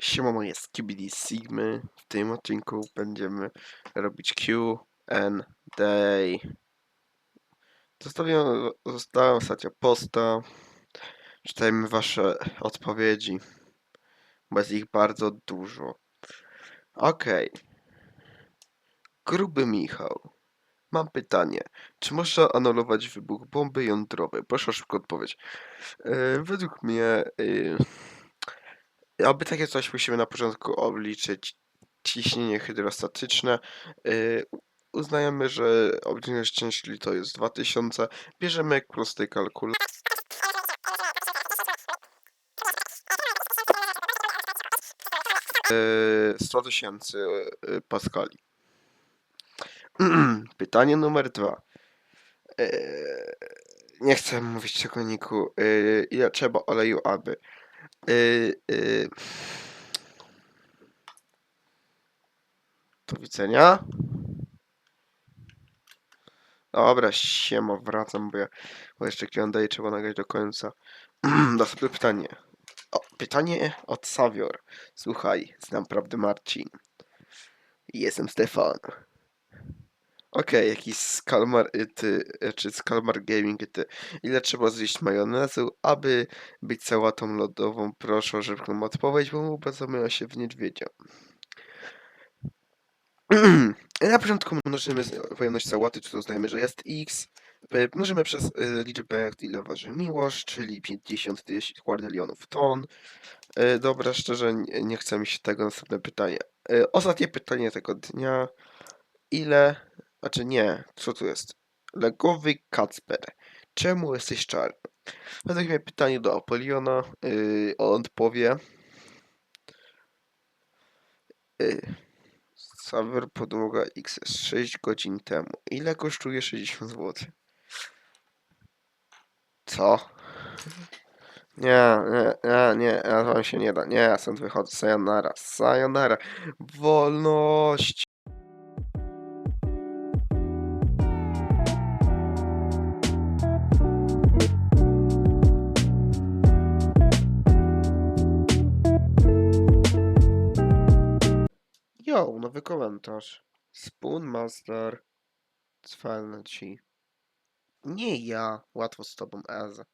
Siemano, jest Skibidi Sigmy. W tym odcinku będziemy robić Q and Day. Zostawiłem, zostawiam ostatnio posta. Czytajmy wasze odpowiedzi. Bo jest ich bardzo dużo. Okej. Gruby Michał. Mam pytanie. Czy można anulować wybuch bomby jądrowej? Proszę o szybką odpowiedź. Yy, według mnie... Yy, aby takie coś musimy na początku obliczyć ciśnienie hydrostatyczne. Yy, uznajemy, że objętość ciężki to jest 2000. Bierzemy prosty kalkulator. Yy, 100 tysięcy yy, paskali. Pytanie numer dwa. Yy, nie chcę mówić tego niku. Yy, ile trzeba oleju, aby. Yy. Do widzenia. Dobra, siema, wracam, bo ja bo jeszcze Q&A trzeba nagrać do końca. Następne pytanie. O, pytanie od Savior. Słuchaj, znam prawdę Marcin. Jestem Stefan. Okej, jakiś Skalmar y, ty, y, czy Skalmar Gaming ty. Ile trzeba zjeść majonezu, aby być sałatą lodową? Proszę o szybką odpowiedź, bo zamienia się w niedźwiedzia. Na początku mnożymy pojemność sałaty, czy to uznajemy, że jest x. Mnożymy przez y, liczbę, ile waży miłość, czyli 50 tysięcy kwadrylionów ton. Y, Dobra, szczerze nie, nie chce mi się tego. Następne pytanie. Y, Ostatnie pytanie tego dnia. Ile, znaczy nie, co tu jest? Legowy Kacper. Czemu jesteś czarny? Mnie pytanie do Apoliona. Yy, on powie. Yy, podłoga XS 6 godzin temu. Ile kosztuje 60 zł? Co? Nie, nie, nie, nie, wam się nie da. Nie, stąd wychodzę. Sayonara, sayonara. Wolność. Jo, nowy komentarz. Spoonmaster. Cwalny ci. Nie ja. Łatwo z tobą, Eza.